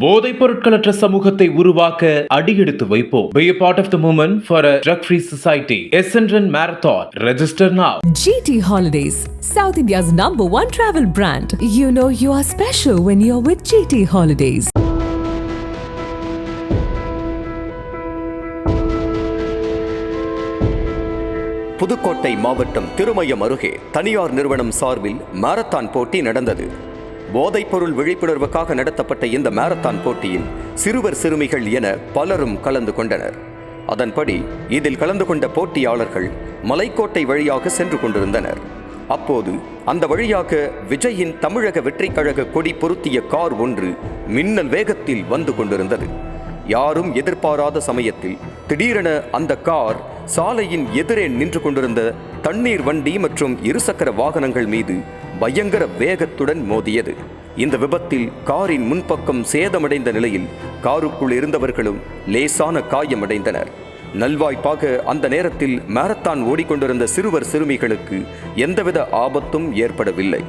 போதைப் பொருட்களற்ற சமூகத்தை உருவாக்க அடியெடுத்து வைப்போம் Be a part of the movement for a drug-free society. Essendon Marathon. Register now. GT Holidays, South India's number one travel brand. You know you are special when you're with GT Holidays. Pudukkottai மாவட்டம் திருமயம் அருகே தனியார் நிறுவனம் சார்பில் marathon போட்டி நடந்தது போதைப்பொருள் விழிப்புணர்வுக்காக நடத்தப்பட்ட இந்த மாரத்தான் போட்டியில் சிறுவர் சிறுமிகள் என பலரும் கலந்து கொண்டனர். அதன்படி இதில் கலந்து கொண்ட போட்டியாளர்கள் மலைக்கோட்டை வழியாக சென்று கொண்டிருந்தனர். அப்போது அந்த வழியாக விஜயின் தமிழக வெற்றிக்கழக கொடி பொருத்திய கார் ஒன்று மின்னல் வேகத்தில் வந்து கொண்டிருந்தது. யாரும் எதிர்பாராத சமயத்தில் திடீரென அந்த கார் சாலையின் எதிரே நின்று கொண்டிருந்த தண்ணீர் வண்டி மற்றும் இருசக்கர வாகனங்கள் மீது பயங்கர வேகத்துடன் மோதியது. இந்த விபத்தில் காரின் முன்பக்கம் சேதமடைந்த நிலையில் காருக்குள் இருந்தவர்களும் லேசான காயமடைந்தனர். நல்வாய்ப்பாக அந்த நேரத்தில் மாரத்தான் ஓடிக்கொண்டிருந்த சிறுவர் சிறுமிகளுக்கு எந்தவித ஆபத்தும் ஏற்படவில்லை.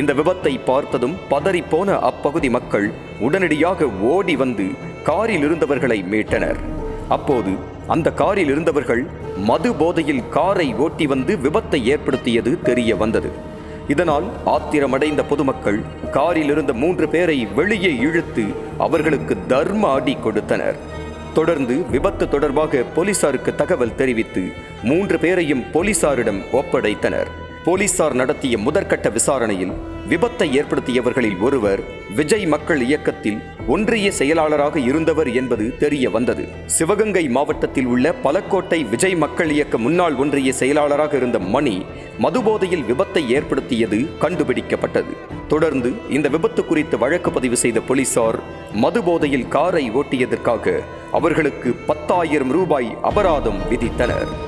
இந்த விபத்தை பார்த்ததும் பதறிப்போன அப்பகுதி மக்கள் உடனடியாக ஓடி வந்து காரில் இருந்தவர்களை மீட்டனர். அப்போது அந்த காரில் இருந்தவர்கள் மது போதையில் காரை ஓட்டி வந்து விபத்தை ஏற்படுத்தியது தெரிய வந்தது. இதனால் ஆத்திரமடைந்த பொதுமக்கள் காரில் இருந்த மூன்று பேரை வெளியே இழுத்து அவர்களுக்கு தர்ம அடி கொடுத்தனர். தொடர்ந்து விபத்து தொடர்பாக போலீசாருக்கு தகவல் தெரிவித்து மூன்று பேரையும் போலீசாரிடம் ஒப்படைத்தனர். போலீசார் நடத்திய முதற்கட்ட விசாரணையில் விபத்தை ஏற்படுத்தியவர்களில் ஒருவர் விஜய் மக்கள் இயக்கத்தில் ஒன்றிய செயலாளராக இருந்தவர் என்பது தெரிய வந்தது. சிவகங்கை மாவட்டத்தில் உள்ள பலக்கோட்டை விஜய் மக்கள் இயக்க முன்னாள் ஒன்றிய செயலாளராக இருந்த மணி மதுபோதையில் விபத்தை ஏற்படுத்தியது கண்டுபிடிக்கப்பட்டது. தொடர்ந்து இந்த விபத்து குறித்து வழக்கு பதிவு செய்த போலீசார் மதுபோதையில் காரை ஓட்டியதற்காக அவர்களுக்கு பத்தாயிரம் ரூபாய் அபராதம் விதித்தனர்.